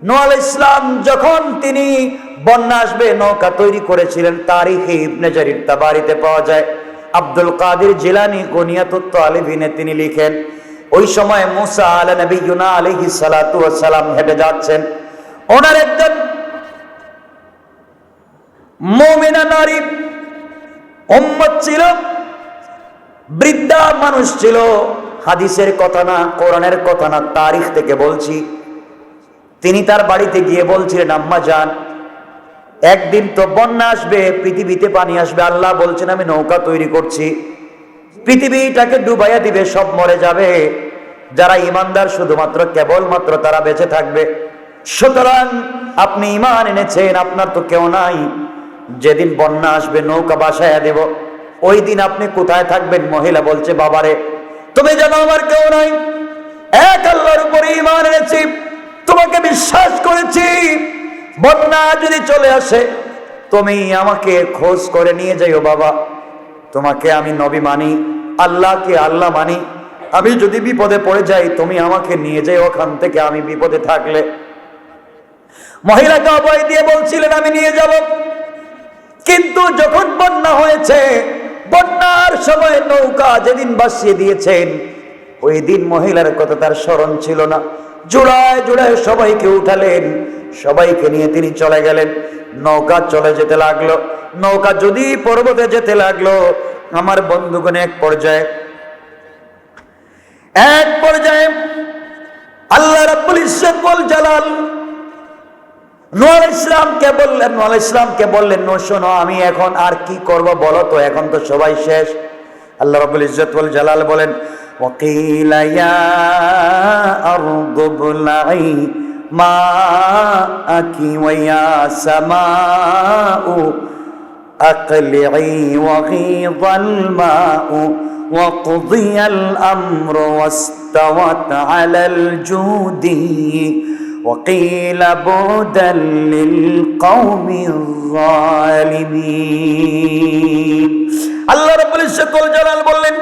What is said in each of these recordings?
নোয়াল ইসলাম যখন তিনি বন্যা আসবে নৌকা তৈরি করেছিলেন তারিখে ইবনে জারির পাওয়া যায়। আব্দুল কাদের জিলানি আলিভিনে তিনি লিখেন, ওই সময় মুসা নবী ইউনা সালাম হেঁটে যাচ্ছেন। ওনার একজন নারী ছিল, বৃদ্ধা মানুষ ছিল। হাদিসের কথা না, কোরআনের কথা না, তারিখ থেকে বলছি তিনি তার বাড়িতে গিয়ে বলছিলেন, আম্মা যান, একদিন তো বন্যা আসবে, পৃথিবীতে পানি আসবে। আল্লাহ বলছেন, আমি নৌকা তৈরি করছি। পৃথিবীটাকে ডুবাইয়া দিবে, সব মরে যাবে। যারা ইমানদার, শুধুমাত্র কেবলমাত্র তারা বেঁচে থাকবে। সুতরাং আপনি ইমান এনেছেন, আপনার তো কেউ নাই। যেদিন বন্যা আসবে, নৌকা বাসায় দেব। ওই দিন আপনি কোথায় থাকবেন? মহিলা বলছে, বাবারে, তুমি জানো আমার কেউ নাই। এক আল্লাহর উপরে ইমান এনেছি। তোমাকে বিশ্বাস করেছি। বন্যা যদি চলে আসে, তুমি আমাকে খোঁজ করে নিয়ে যাইও বাবা। তোমাকে আমি নবী মানি, আল্লাহকে আল্লাহ মানি। আমি যদি বিপদে পড়ে যাই, তুমি আমাকে নিয়ে যাই ওখান থেকে আমি বিপদে থাকলে। মহিলাকে অভয় দিয়ে বলছিলেন, আমি নিয়ে যাব। কিন্তু যখন বন্যা হয়েছে, বন্যার সময় নৌকা যেদিন বাসিয়ে দিয়েছেন, ওই দিন মহিলার কথা তার স্মরণ ছিল না। জোড়ায় জোড়ায় সবাইকে উঠালেন। সবাইকে নিয়ে তিনি চলে গেলেন। নৌকা চলে যেতে লাগল। নৌকা যদি পর্বতে যেতে লাগল, আমার বন্ধুগণ, এক পর্যায়ে এক পর্যায়ে আল্লাহ রাব্বুল ইজ্জত বল জালাল নোয়াল ইসলামকে বললেন নোয়াল ইসলামকে বললেন শোনো, আমি এখন আর কি করব বলো তো? এখন তো সবাই শেষ। আল্লাহ রাব্বুল ইজ্জত বল জালাল বলেন وقيل يا أرض ابلعي ماءك ويا سماء أقلعي وغيض الماء وقضي الأمر واستوت على الجود وقيل بعدا للقوم الظالمين আল্লাহ রাব্বুল ইজ্জত ওয়াল জালাল বললেন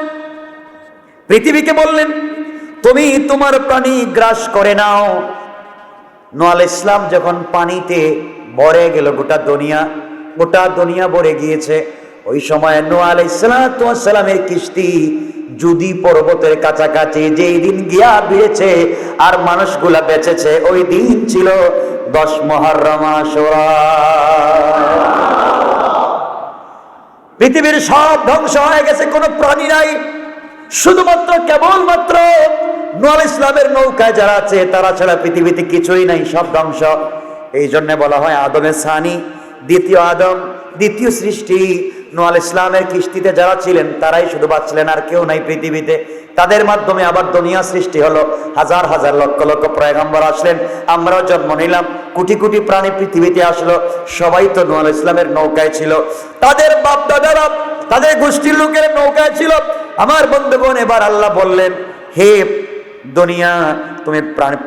পৃথিবীকে বললেন, তুমি তোমার প্রাণী গ্রাস করে নাও। নোয়াল ইসলাম যখন পানিতে ভরে গেল, গোটা দুনিয়া গোটা দুনিয়া ভরে গিয়েছে, ওই সময় নোয়াল ইসলামের কিস্তি যদি পর্বতের কাছাকাছি যেই দিন গিয়া বিড়েছে আর মানুষগুলা বেঁচেছে, ওই দিন ছিল দশ মহারমা পৃথিবীর সব ধ্বংস হয়ে গেছে, কোনো প্রাণী নাই। শুধুমাত্র কেবলমাত্র নোয়াল ইসলামের নৌকায় যারা আছে, তারা ছাড়া পৃথিবীতে কিছুই নাই, সব ধ্বংস। এই জন্য বলা হয় আদমে সানি দ্বিতীয় আদম, দ্বিতীয় সৃষ্টি। নোয়াল ইসলামের কিস্তিতে যারা ছিলেন, তারাই শুধু বাঁচলেন আর কেউ নাই পৃথিবীতে। তাদের মাধ্যমে আবার দুনিয়া সৃষ্টি হলো। হাজার হাজার লক্ষ লক্ষ প্রয়াগম্বর আসলেন, আমরাও জন্ম নিলাম। কোটি কোটি প্রাণী পৃথিবীতে আসলো। সবাই তো নোয়াল ইসলামের নৌকায় ছিল। তাদের বাপ দাদারা তাদের গোষ্ঠীর লোকের নৌকায় ছিল। আমার বন্ধুগণ, এবার আল্লাহ বললেন, হে দুনিয়া, তুমি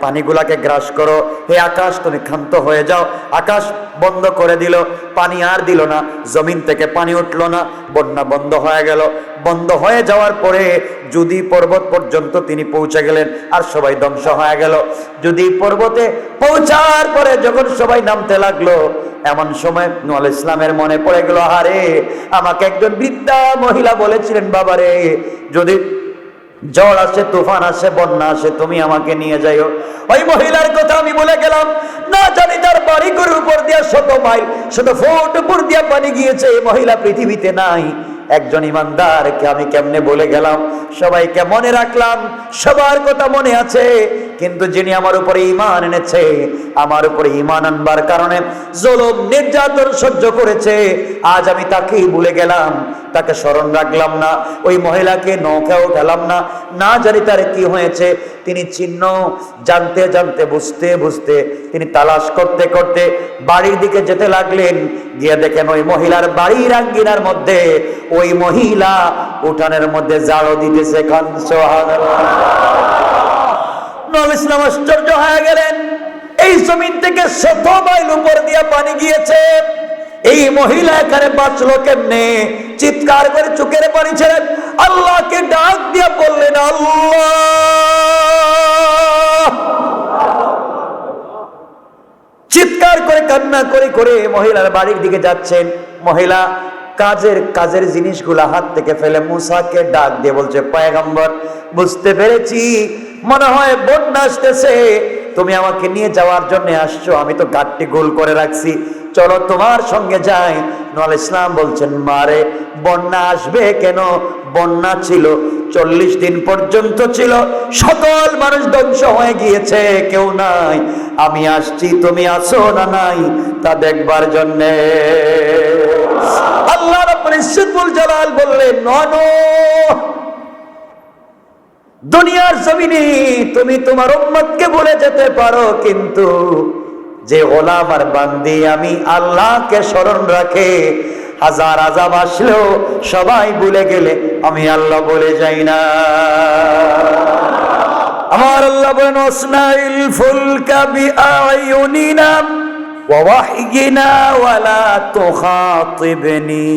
পানিগুলাকে গ্রাস করো। হে আকাশ, তুমি ক্ষান্ত হয়ে যাও। আকাশ বন্ধ করে দিল, পানি আর দিল না, জমিন থেকে পানি উঠল না, বন্যা বন্ধ হয়ে গেল। বন্ধ হয়ে যাওয়ার পরে যদি পর্বত পর্যন্ত তিনি পৌঁছে গেলেন, আর সবাই ধ্বংস হয়ে গেল। যদি পর্বতে পৌঁছার পরে যখন সবাই নামতে লাগল, এমন সময় নোয়াল ইসলামের মনে পড়ে গেল আরে আমাকে একজন বৃদ্ধা মহিলা বলেছিলেন, বাবারে, যদি ঝড় আসে, তুফান আসে, বন্যা আসে, তুমি আমাকে নিয়ে যাইও। ওই মহিলার কথা আমি বলে গেলাম, না জানি তার বাড়ি করে উপর দিয়া শত মাইল, শত ফুট উপর দিয়া পানি গিয়েছে, এই মহিলা পৃথিবীতে নাই। একজন ইমানদারকে আমি কেমনে বলে গেলাম? সবাইকে মনে রাখলাম, সবার কথা মনে আছে, কিন্তু যিনি আমার উপরে ইমান এনেছে, আমার উপরে ইমান আনবার কারণে জলম, নির্যাতন সহ্য করেছে, আজ আমি তাকেই ভুলে গেলাম, তাকে স্মরণ রাখলাম না, ওই মহিলাকে নৌকা উঠালাম না না জানি তার কি হয়েছে, তিনি চিহ্ন জানতে জানতে, বুঝতে বুঝতে, তিনি তালাশ করতে করতে বাড়ির দিকে যেতে লাগলেন, গিয়ে দেখেন ওই মহিলার বাড়ির আঙ্গিনার মধ্যে ওই মহিলা উঠানের মধ্যে জাড়ো দিতেছে ইসলাম আশ্চর্য হয়ে গেলেন। এই জমিন থেকে শত মাইল উপর দিয়া পানি গিয়েছে। এই মহিলা এখানে বাঁচলো কেমনে? চিৎকার করে চোখের পানি ছেড়ে আল্লাহকে ডাক দিয়ে বললেন, আল্লাহ! চিৎকার করে কান্না করে করে মহিলার বাড়ির দিকে যাচ্ছেন। মহিলা কাজের কাজের জিনিসগুলা হাত থেকে ফেলে মুসাকে ডাক দিয়ে বলছে, পয়গম্বর, বুঝতে পেরেছি। মনে হয় বন্যা আসতেছে। তুমি আমাকে নিয়ে যাওয়ার জন্য আসছো। আমি তো গাঠটি গোল করে রাখছি। চলো তোমার সঙ্গে যাই। নল ইসলাম বলছেন, মারে, বন্যা আসবে কেন? বন্যা ছিল, চল্লিশ দিন পর্যন্ত ছিল। সকল মানুষ ধ্বংস হয়ে গিয়েছে, কেউ নাই। আমি আসছি, তুমি আসো না নাই, তা দেখবার জন্যে। আল্লাহ রাব্বুল জালাল বললেন, ননো, দুনিয়ার জমিনে তুমি তোমার উম্মতকে বলে যেতে পারো, কিন্তু যে গোলাম আর বান্দি আমি আল্লাহকে স্মরণ রাখে, হাজার আজাব আসলেও সবাই ভুলে গেলে আমি আল্লাহ বলে যাই না। আমার আল্লাহ বলেন ওসনাইল ফুলকা বিআইউনিনা ووحينا ولا تخاطبني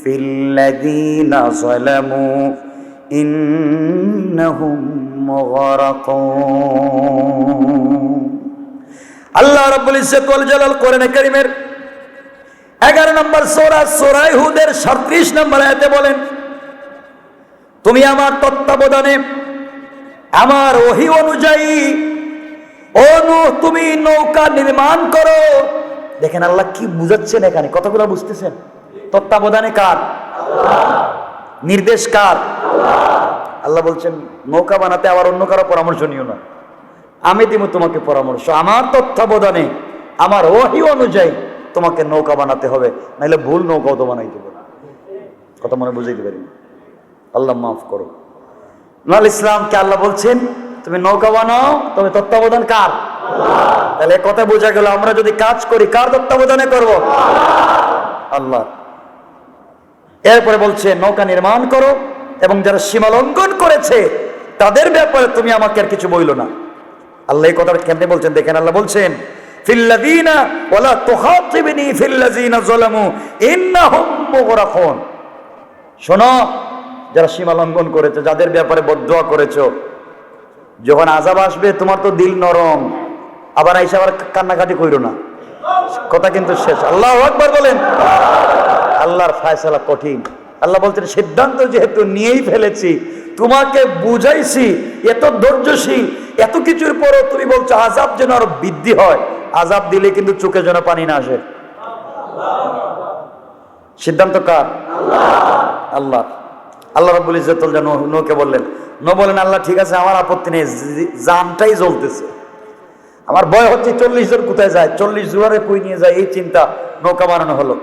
في الذين ظلموا إنهم مغرقون আল্লাহ রাব্বুল ইজ্জত ওয়াল জালাল কোরআনে কারীমের 11 নম্বর সূরা সূরা হুদের 37 নম্বর আয়াতে বলেন তুমি আমার তত্ত্বাবধানে আমার ওহী অনুযায়ী অনু তুমি নৌকা নির্মাণ করো। দেখেন আল্লাহ কি বুঝাচ্ছেন এখানে, কতগুলো বুঝতেছেন? তত্ত্বাবধানে কার? নির্দেশ কার? আল্লাহ বলছেন, নৌকা বানাতে আবার অন্য কারও পরামর্শ নিও না আমি দিব তোমাকে পরামর্শ, আমার তত্ত্বাবধানে, আমার ওহি অনুযায়ী তোমাকে নৌকা বানাতে হবে নাহলে ভুল নৌকাও তো বানাইতে পারে কথা মনে বুঝাইতে পারি আল্লাহ মাফ করো। নাল ইসলামকে আল্লাহ বলছেন তুমি নৌকা বানাও, তবে তত্ত্বাবধান কার? তাহলে কথা বোঝা গেল, আমরা যদি কাজ করি, কার তত্ত্বাবধানে করব? আল্লাহ। এরপরে বলছে, নৌকা নির্মাণ করো, এবং যারা সীমা লঙ্ঘন করেছে, তাদের ব্যাপারে তুমি আমাকে আর কিছু বইলো না। আল্লাহ এই কথাটা কেমনে বলছেন? দেখেন আল্লাহ বলছেন, ফিল্লাযীনা ওয়ালা তুখাতিবিনি ফিল্লাযীনা যালামু ইন্নাহুম মুগরাকুন। শোনো, যারা সীমা লঙ্ঘন করেছে, যাদের ব্যাপারে বদদোয়া করেছ যখন আজাব আসবে, তোমার তো দিল নরম। আবার আইসা আবার কান্নাকাটি কইরো না। কথা কিন্তু শেষ। আল্লাহ আকবার বলেন। আল্লাহর ফায়সালা কঠিন। আল্লাহ বলছেন, সিদ্ধান্ত যেহেতু নিয়েই ফেলেছি, তোমাকে বুঝাইছি, এত ধৈর্যশীল, এত কিছুর পরও তুমি বলছো আজাব যেন আরও বৃদ্ধি হয়। আজাব দিলে কিন্তু চোখে যেন পানি না আসে। সিদ্ধান্ত কার? আল্লাহ। আল্লাহ রাব্বুল ইজ্জতুল জান নৌকে বললেন নো বলেন আল্লাহ ঠিক আছে, আমার আপত্তি নেই জানটাই জ্বলতেছে। আমার ভয় হচ্ছে চল্লিশ জন কোথায় যায়, চল্লিশ জোয়ারে কই নিয়ে যায়, এই চিন্তা নৌকা বানানো হলো।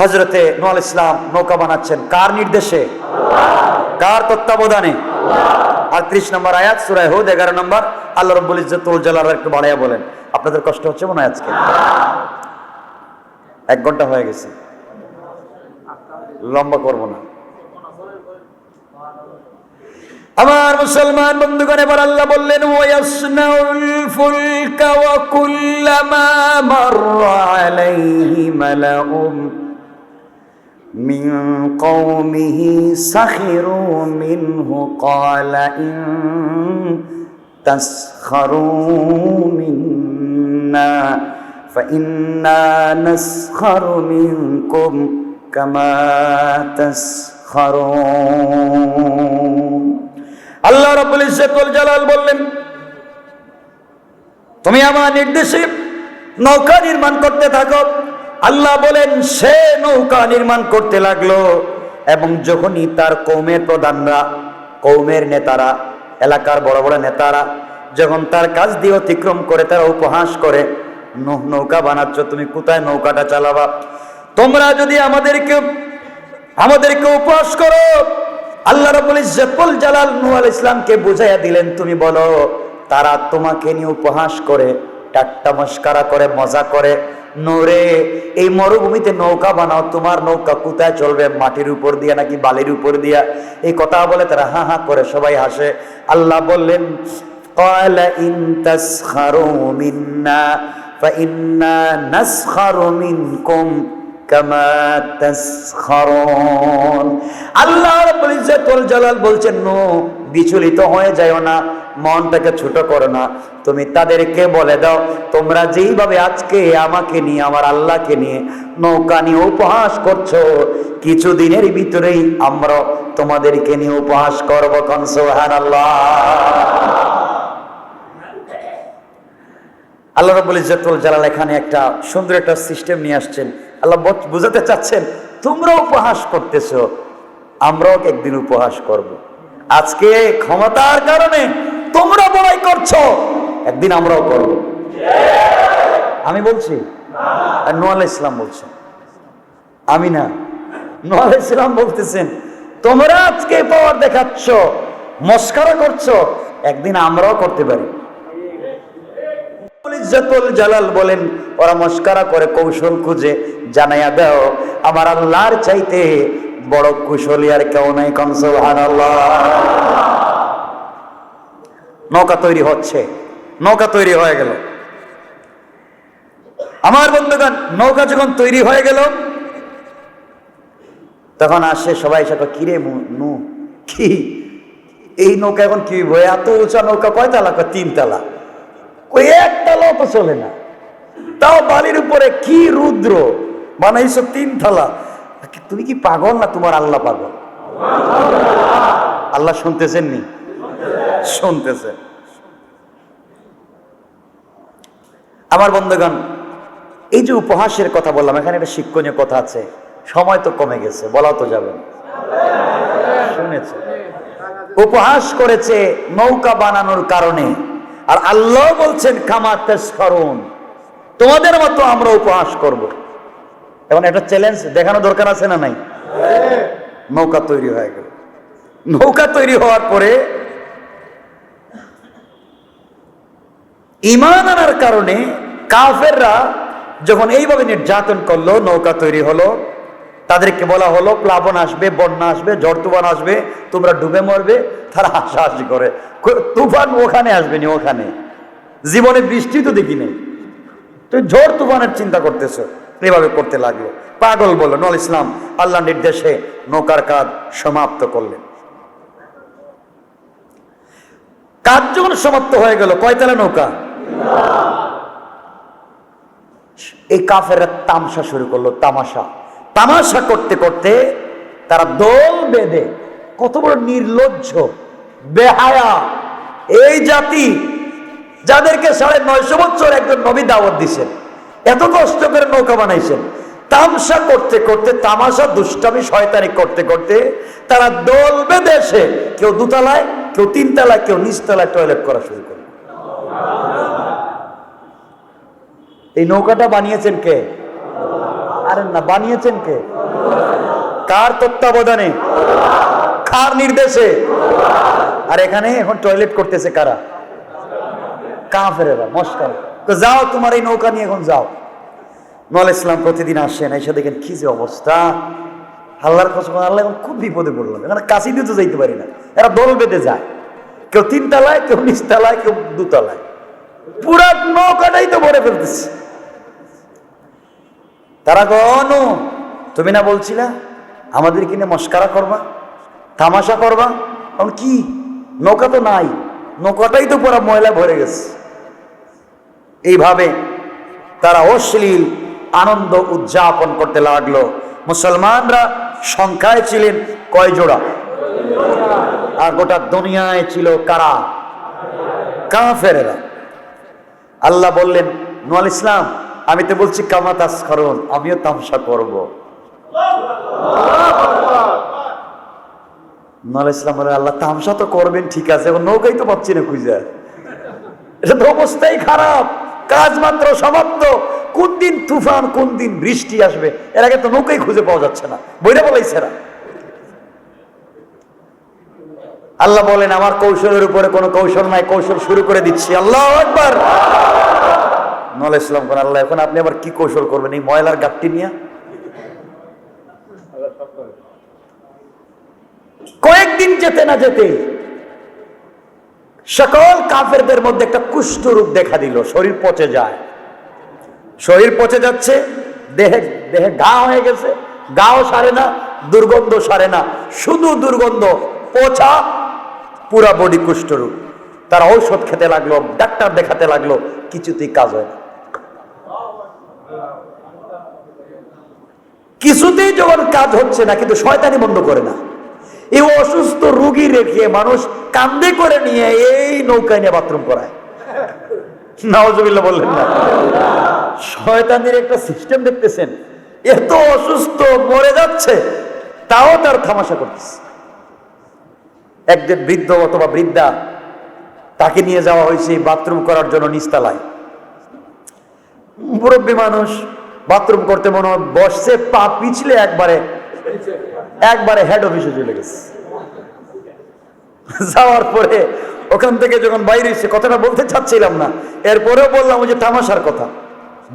হজরতে নোয়াল ইসলাম নৌকা বানাচ্ছেন, কার নির্দেশে? কার তত্ত্বাবধানে? আর ত্রিশ নম্বর আয়াত সুরায় হুদ, এগারো নম্বর, আল্লাহ রব্বুল ইজ্জতুল জালাল একটু বাড়াইয়া বলেন। আপনাদের কষ্ট হচ্ছে মনে হয় আজকে? এক ঘণ্টা হয়ে গেছে। লম্বা করব না। আমার মুসলমান বন্ধুগণ এবার আল্লাহ বললেন ওয়াসনাউল ফুলকা ওয়া কুল্লামা মাররা আলাইহি মালাউম من قومه سخروا منه قال إن تسخروا منا فإنا نسخر منكم كما تسخرون আল্লাহ রাব্বুল ইজ্জতুল জালাল বললেন, তুমি আমার নির্দেশে নৌকা নির্মাণ করতে থাকো। আল্লাহ বলেন, সে নৌকা নির্মাণ করতে লাগল এবং যখনই তার কৌমের প্রধানরা, কৌমের নেতারা, এলাকার বড় বড় নেতারা যখন তার কাজ দিয়ে অতিক্রম করে, তারা উপহাস করে নৌকা বানাচ্ছ, তুমি কোথায় নৌকাটা চালাবা? তোমরা যদি আমাদেরকে আমাদেরকে উপহাস করো আল্লাহ রাব্বুল ইজ্জতুল জালাল নূহ আলাইহিস ইসলামকে বুঝাইয়া দিলেন তুমি বলো তারা তোমাকে নিয়ে উপহাস করে টাট্টা মস্কারা করে মজা করে নোরে এই মরুভূমিতে নৌকা বানাও তোমার নৌকা কোথায় চলবে মাটির উপর দিয়া নাকি বালির উপর দিয়া এই কথা বলে তারা হা হা করে সবাই হাসে আল্লাহ বললেন قال إن تسخروا منا فإنا نسخر منكم কামা তাসখারুন। আল্লাহ রাব্বুল ইজ্জাতুল জালাল বলছেন বিচলিত হয়ে যাও না, মনটাকে ছোট করো না। তুমি তাদেরকে বলে দাও, তোমরা যেইভাবে আজকে আমাকে নিয়ে, আমার আল্লাহকে নিয়ে নৌকা নিয়ে উপহাস করছ, কিছুদিনের ভিতরেই আমরা তোমাদেরকে নিয়ে উপহাস করব কনসোহান আল্লাহ আল্লাহ রব্বুল ইজ্জতুল জালাল এখানে একটা সুন্দর একটা সিস্টেম নিয়ে আসছেন। আল্লাহ বুঝাতে চাচ্ছেন তোমরা উপহাস করতেছো, আমরাও একদিন উপহাস করব। আজকে ক্ষমতার কারণে তোমরা বড়াই করছ, একদিন আমরাও করব। আমি বলছি নোয়াল ইসলাম বলছেন আমি না, নোয়াল ইসলাম বলতেছেন, তোমরা আজকে পাওয়ার দেখাচ্ছ, মস্কারা করছ, একদিন আমরাও করতে পারি। ইজ্জতুল জালাল বলেন করে কৌশল খুঁজে জানাইয়া আমার আল্লাহর চাইতে বড় কুশলী আর কেউ নাই নৌকা তৈরি হচ্ছে, নৌকা তৈরি হয়ে গেল। আমার বন্ধুগণ, নৌকা যখন তৈরি হয়ে গেল, তখন আসে সবাই সাথে কিরে নু, কি? এই নৌকা এখন কি? এত উঁচা নৌকা কয়তালা কয় তিনতলা ওই একতলাও তো চলে না। তাও বালির উপরে কি রুদ্র? বানাইছো তিন থালা। তুমি কি পাগল না তোমার আল্লাহ পাগল? আল্লাহ শুনতেছেন নি? শুনতেছেন। আমার বন্ধুগণ, এই যে উপহাসের কথা বললাম, এখানে একটা শিক্ষণীয় কথা আছে। সময় তো কমে গেছে, বলাও তো যাবে শুনেছে? উপহাস করেছে নৌকা বানানোর কারণে। আর আল্লাহ বলছেন করুন তোমাদের মতো আমরা উপহাস করব। এখন একটা চ্যালেঞ্জ দেখানো দরকার আছে না নাই? নৌকা তৈরি হয়ে গেল। নৌকা তৈরি হওয়ার পরে ইমান আনার কারণে কাফেররা যখন এইভাবে নির্যাতন করল, নৌকা তৈরি হলো তাদেরকে বলা হলো, প্লাবন আসবে, বন্যা আসবে ঝড় তুফান আসবে, তোমরা ডুবে মরবে, তারা হাসাহাসি করে। তুফান ওখানে আসবে নি, ওখানে। জীবনে বৃষ্টি তো দেখি নেই। তুই ঝড় তুফানের চিন্তা করতেছো, এভাবে করতে লাগল। পাগল বলল, নল ইসলাম, আল্লাহ নির্দেশে নৌকার কাজ সমাপ্ত করলেন। কাজ যখন সমাপ্ত হয়ে গেল, কয়তলা নৌকা? এই কাফের তামসা শুরু করল, তামাশা। তামাশা করতে করতে তারা দল বেঁধে, কত বড় নির্লজ্জ, বেহায়া এই জাতি যাদেরকে সাড়ে নয়শো বছর একজন নবী দাওয়াত দিছেন, এত কষ্ট করে নৌকা বানাইছেন তামসা করতে করতে, তামাশা দুষ্টামি শয়তানি করতে করতে তারা দল বেঁধে এসে কেউ দুতলায়, কেউ তিনতলায়, কেউ নিচতলায় টয়লেট করা শুরু করে এই নৌকাটা বানিয়েছেন কে? আরে না, বানিয়েছেন কে? কার তত্ত্বাবধানে? কার নির্দেশে? আর এখানে এখন টয়লেট করতেছে কারা? কাফেরেরা মস্কার তো যাও তোমার এই নৌকা নিয়ে এখন যাও। নল ইসলাম প্রতিদিন আসেন, এসে দেখেন কি যে অবস্থা। আল্লাহর কসম, আল্লাহ এখন খুব বিপদে পড়লাম এখানে কাশি দিয়ে তো যাইতে পারি না। এরা দল বেঁধে যায়। কেউ তিনতলায়, কেউ নিচতলায়, কেউ দুতলায়। পুরা নৌকাটাই তো ভরে ফেলতেছে। তারা গনু তুমি না বলছিলা আমাদের কিনে মস্কারা করবা, তামাশা করবা? এখন কি? নৌকা তো নাই, নৌকাটাই তো পুরা ময়লা ভরে গেছে। এইভাবে তারা অশ্লীল আনন্দ উদযাপন করতে লাগল। মুসলমানরা সংখ্যায় ছিলেন কয় জোড়া? আর গোটা দুনিয়ায় ছিল কারা? কাফেরেরা। আল্লাহ বললেন, নোয়াল ইসলাম আমি তো বলছি কামাতাস করুন আমিও তামসা করব। ইসলাম আল্লাহ, তামসা তো করবেন, ঠিক আছে নৌকাই তো পাচ্ছি না খুঁজে। এটা তো অবস্থাই খারাপ, কাজ মাত্র সমাপ্ত। কোন দিন তুফান, কোন দিন বৃষ্টি আসবে, এর আগে তো নৌকাই খুঁজে পাওয়া যাচ্ছে না, বইরা বলাইছে না। আল্লাহ বলেন, আমার কৌশলের উপরে কোনো কৌশল নাই, কৌশল শুরু করে দিচ্ছি। আল্লাহ একবার নল ইসলাম কোন আল্লাহ, এখন আপনি আবার কি কৌশল করবেন? এই ময়লার গাপটি নিয়ে? কয়েকদিন যেতে না যেতে সকল কাফেরদের মধ্যে একটা কুষ্ঠ রূপ দেখা দিল, শরীর পচে যায়। শরীর পচে যাচ্ছে, দেহে দেহে গা হয়ে গেছে গাও সারে না, দুর্গন্ধ সারে না, শুধু দুর্গন্ধ, পচা, পুরা বডি কুষ্ঠরোগ তারা ঔষধ খেতে লাগল, ডাক্তার দেখাতে লাগল, কিছুতেই কাজ হয় না। কিছুতেই যখন কাজ হচ্ছে না, কিন্তু শয়তানি বন্ধ করে না। এই অসুস্থ রুগী রেখে মানুষ কান্দে করে নিয়ে এই নৌকায় নিয়ে বাথরুম করায়। বললেন না। শয়তানের একটা সিস্টেম দেখতেছেন, এত অসুস্থ মরে যাচ্ছে, তাও তার থামাশা করতেছে। একজন বৃদ্ধ অথবা বৃদ্ধা, তাকে নিয়ে যাওয়া হয়েছে বাথরুম করার জন্য নিস্তালায় মুরব্বী মানুষ বাথরুম করতে মনে হয় বসছে, পা পিছলে একবারে একবারে হেড অফিসে চলে গেছে। যাওয়ার পরে ওখান থেকে যখন বাইরে এসে কথাটা বলতে চাচ্ছিলাম না, এরপরেও বললাম ওই যে তামাশার কথা।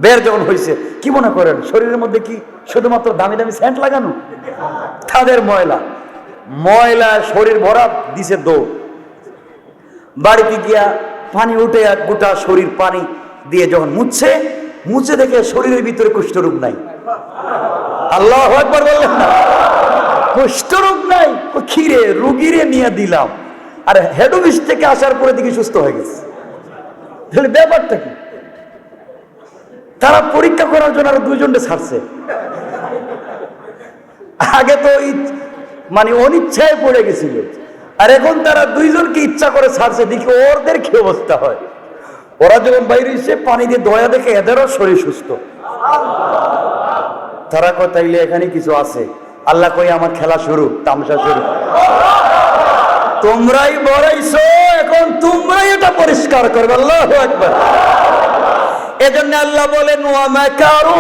বের যখন হয়েছে কি মনে করেন, শরীরের মধ্যে কি শুধুমাত্র দামি দামি স্যান্ট লাগানো? তাদের ময়লা। ময়লা শরীর ভরা দিছে দৌড়। বাড়িতে গিয়া পানি উঠে এক গোটা শরীর পানি দিয়ে যখন মুছছে মুছে দেখে শরীরের ভিতরে কুষ্ঠরোগ নাই। আল্লাহ একবার বললেন, না, কুষ্ঠরোগ নাই খিরে রুগীরে নিয়ে দিলাম। আর হেড অফিস থেকে আসার পরে দেখি সুস্থ হয়ে গেছে। তাহলে ব্যাপারটা কি? তারা পরীক্ষা করার জন্য আরও দুইজনকে ছাড়ছে। আগে তো মানে অনিচ্ছায় পড়ে গেছিল। আর এখন তারা দুইজনকে ইচ্ছা করে ছাড়ছে, দেখি ওদের কি অবস্থা হয়। ওরা যখন বাইরে এসে পানি দিয়ে দয়া দেখে এদেরও শরীর সুস্থ। তারা কয়, তাইলে এখানে কিছু আছে? আল্লাহ কই আমার খেলা শুরু, তামসা শুরু। তোমরাই বড়াইছো, এখন তোমরাই এটা পরিষ্কার করবে, আল্লাহ একবার এজন্য আল্লাহ বলেন, ওয়া মাকারু।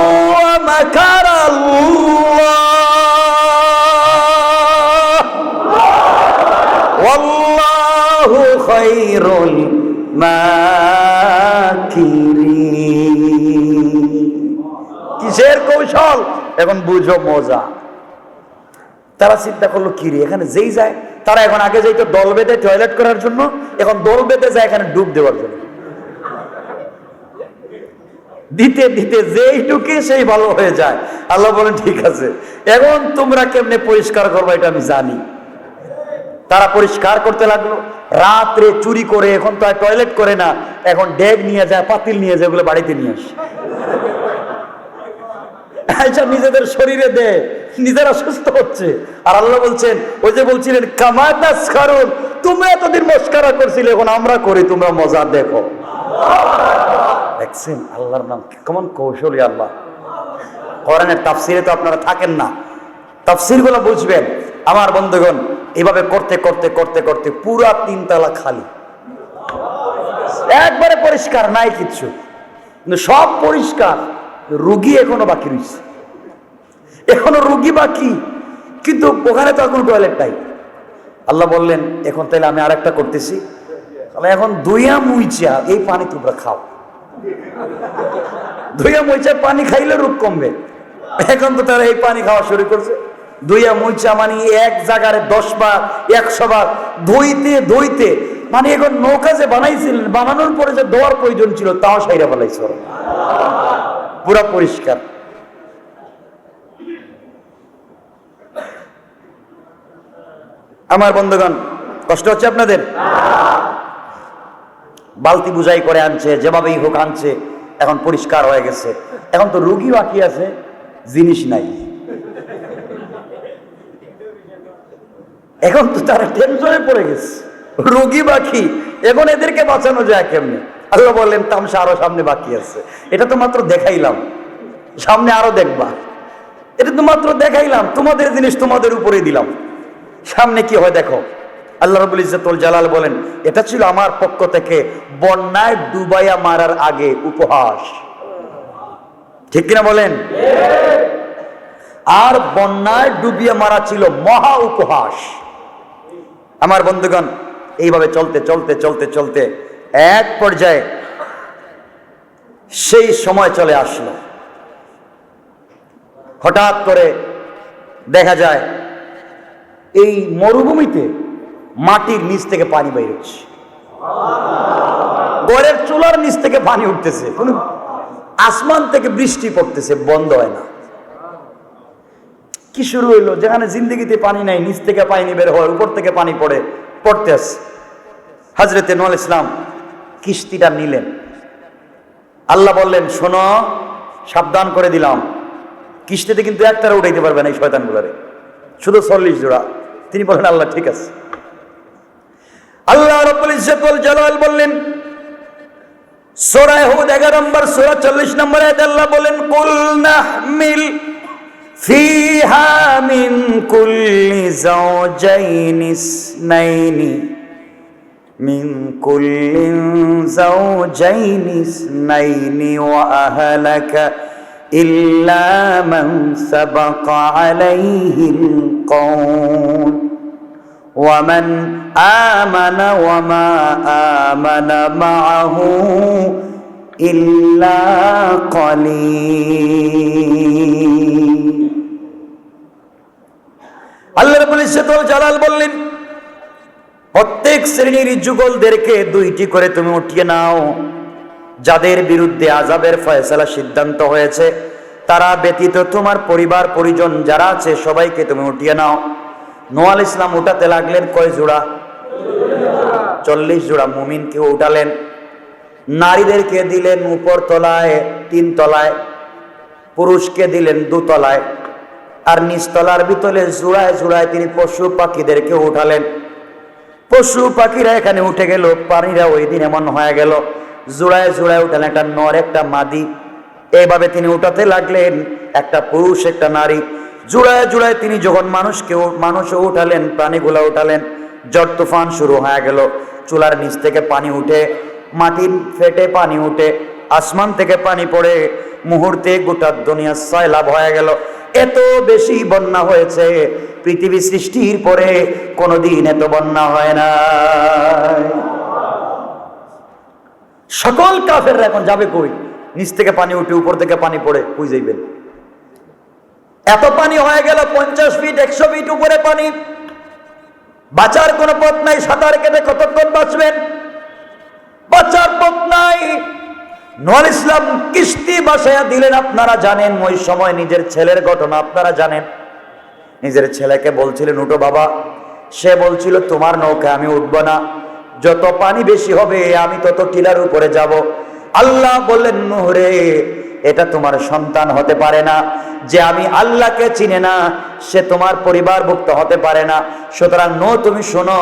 কিসের কৌশল? এখন বুঝো মজা। তারা চিন্তা করল, কি রে, এখানে যেই যায়, তারা এখন আগে যাইতো দল বেঁধে টয়লেট করার জন্য, এখন দল বেঁধে যায় এখানে ডুব দেওয়ার জন্য। দিতে দিতে যেই ঢুকে সেই ভালো হয়ে যায়। আল্লাহ বলেন, ঠিক আছে, এখন তোমরা কেমনে পরিষ্কার করব, এটা আমি জানি। তারা পরিষ্কার করতে লাগল। রাত্রে চুরি করে, এখন তো আর টয়লেট করে না, এখন ডেগ নিয়ে যায়, পাতিল নিয়ে যায় ওগুলো বাড়িতে নিয়ে আসে। নিজেদের শরীরে দে, নিজেরা সুস্থ হচ্ছে। আর আল্লাহ বলছেন, ওই যে বলছিলেন কামাতাস কারণ তোমরা এতদিন মস্কারা করছিলে, এখন আমরা করি, তোমরা মজা দেখো। দেখছেন আল্লাহর নাম কেমন কৌশলী আল্লাহ। কোরআনের তাফসিরে তো আপনারা থাকেন না। তাফসিরগুলো বুঝবেন। আমার বন্ধুগণ এভাবে করতে করতে করতে করতে পুরা তিনতলা খালি। একবারে পরিষ্কার, নাই কিচ্ছু। সব পরিষ্কার, রুগী এখনও বাকি রয়েছে। এখনও রুগী বাকি, কিন্তু ওখানে তো এখন টয়লেট নাই। আল্লাহ বললেন, এখন তাহলে আমি আরেকটা করতেছি। তাহলে এখন দুইয়া মুইচা এই পানি তোমরা খাও। দুইয়া মুইচা পানি খাইলে রোগ কমবে। এখন তো তারা এই পানি খাওয়া শুরু করছে। দুইয়া মুইচা মানে এক জায়গায় দশ বার, একশো বার, ধুইতে ধুইতে। মানে এখন নৌকা যে বানাইছিলেন, বানানোর পরে যে দোয়ার প্রয়োজন ছিল, তাও সাইরা ফেলাইছে পুরা পরিষ্কার। আমার বন্ধুগণ, কষ্ট হচ্ছে আপনাদের? বালতি বুঝাই করে আনছে, যেভাবেই হোক আনছে, এখন পরিষ্কার হয়ে গেছে। এখন তো রুগী বাকি আছে, জিনিস নাই। এখন তো তারা টেনশনে পড়ে গেছে। রুগী বাকি এখন এদেরকে বাঁচানো যায় কেমনে? আল্লাহ বললেন তামসা আরও সামনে বাকি আছে। এটা তো মাত্র দেখাইলাম। সামনে আরও দেখবা। এটা তো মাত্র দেখাইলাম। তোমাদের জিনিস তোমাদের উপরে দিলাম। সামনে কি হয় দেখো। আল্লাহ রবুল ইজ্জতুল জালাল বলেন এটা ছিল আমার পক্ষ থেকে বন্যায় ডুবাইয়া মারার আগে উপহাস। ঠিক কিনা বলেন? আর বন্যায় ডুবিয়ে মারা ছিল মহা উপহাস। আমার বন্ধুগণ, এইভাবে চলতে চলতে চলতে চলতে এক পর্যায়ে সেই সময় চলে আসলো। হঠাৎ করে দেখা যায়, এই মরুভূমিতে মাটির নিচ থেকে পানি বাইর হচ্ছে গড়ের চুলার নিচ থেকে পানি উঠতেছে। আসমান থেকে বৃষ্টি পড়তেছে, বন্ধ হয় না। কি শুরু হইল? যেখানে জিন্দগিতে পানি নাই, নিচ থেকে পানি বের হয়, উপর থেকে পানি পড়ে, পড়তে আসছে। হজরতে নুয়াল ইসলাম কিস্তিটা নিলেন। আল্লাহ বললেন, শোনো, সাবধান করে দিলাম। কিস্তিতে কিন্তু একটারা উঠাইতে পারবে না এই শয়তানগুলারে। শুধু চল্লিশ জোড়া। তিনি বললেন আল্লাহ, ঠিক আছে। আল্লাহ রব্বুল জালাল বললেন, সূরা হুদ 11 নম্বর, সূরা 40 নম্বর আল্লাহ বলেন, কুল নাহমিল فيها من كل زوجين اثنين من كل زوجين اثنين وأهلك إلا من سبق عليه القول. ومن آمن وما آمن معه إلا قليل. আল্লাহ রাব্বুল ইজ্জতুল জালাল বললেন, প্রত্যেক শ্রেণির যুগলদেরকে দুইটি করে তুমি উঠিয়ে নাও। যাদের বিরুদ্ধে আজাবের ফয়সালা সিদ্ধান্ত হয়েছে, তারা ব্যতীত তোমার পরিবার, পরিজন যারা আছে, সবাইকে তুমি উঠিয়ে নাও। নোয়াল ইসলাম উঠাতে লাগলেন কয় জোড়া? চল্লিশ জোড়া। মুমিনকে উঠালেন। নারীদেরকে দিলেন উপর তলায়, তিন তলায়। পুরুষকে দিলেন দুতলায় আর নিচতলার ভিতরে জোড়ায় জোড়ায় তিনি পশু পাখিদেরকে উঠালেন। পশু পাখিরা এখানে উঠে গেল পানিরা ওই দিন এমন হয়ে গেল জোড়ায় জোড়ায় উঠালেন একটা নর, একটা মাদি। এইভাবে তিনি উঠাতে লাগলেন, একটা পুরুষ, একটা নারী। জোড়ায় জোড়ায় তিনি যখন মানুষকে মানুষও উঠালেন, প্রাণীগুলা উঠালেন ঝড় তুফান শুরু হয়ে গেল। চুলার নিচ থেকে পানি উঠে, মাটির ফেটে পানি উঠে আসমান থেকে পানি পড়ে মুহূর্তে গোটা দুনিয়া সয়লাভ হয়ে গেল। এত বেশি বন্যা হয়েছে, পৃথিবী সৃষ্টির পরে কোনোদিন এত বন্যা হয় না। সকল কাফের এখন যাবে কই? নিচ থেকে পানি উঠে, উপর থেকে পানি পড়ে, কই যাইবেন? এত পানি হয়ে গেল, পঞ্চাশ ফিট একশো ফিট উপরে পানি। বাঁচার কোনো পথ নাই, সাঁতার কেটে কতক্ষণ বাঁচবেন? বাঁচার পথ নাই। নর ইসলাম কিস্তি বাসায়া দিলেন, আপনারা জানেন, ওই সময় নিজের ছেলের ঘটনা, আপনারা জানেন। নিজের ছেলেকে বলছিলেন, উঠো বাবা। সে বলছিল, তোমার নৌকা আমি উঠব না। যত পানি বেশি হবে, আমি তত টিলার উপরে যাব। আল্লাহ বললেন, নুহরে, এটা তোমার সন্তান হতে পারে না। যে আমি আল্লাহকে চিনে না, সে তোমার পরিবারভুক্ত হতে পারে না। সুতরাং, নো, তুমি শোনো,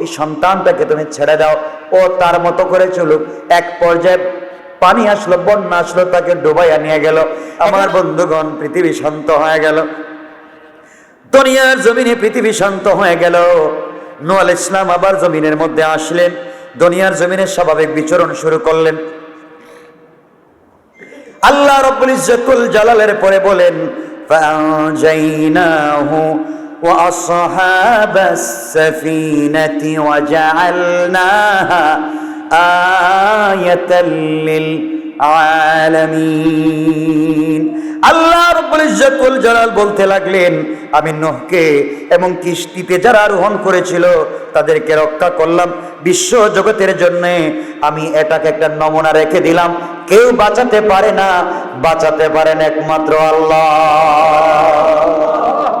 এই সন্তানটাকে তুমি ছেড়ে দাও। ও তার মতো করে চলুক। এক পর্যায়ে পানি আসলো বন্যা আসলো তাকে ডুবাইয়া নিয়ে গেল। আমার বন্ধুগণ পৃথিবী শান্ত হয়ে গেল। দুনিয়ার জমিনে পৃথিবী শান্ত হয়ে গেল। নোয়াল ইসলাম আবার জমিনের মধ্যে আসলেন। দুনিয়ার জমিনে স্বাভাবিক বিচরণ শুরু করলেন। আল্লাহ রব্বুল ইজ্জতুল জালালের পরে বলেন ফাজাইনাহু ওয়া আসহাবাস সাফিনাতি ওয়া জাআলনাহা آية للعالمين আল্লাহ রব্বুল ইজ্জতুল জালাল বলতে লাগলেন আমি নূহকে এবং কিস্তিতে যারা আরোহণ করেছিল তাদেরকে রক্ষা করলাম বিশ্ব জগতের জন্য আমি এটাকে একটা নমুনা রেখে দিলাম কেউ বাঁচাতে পারে না বাঁচাতে পারেন একমাত্র আল্লাহ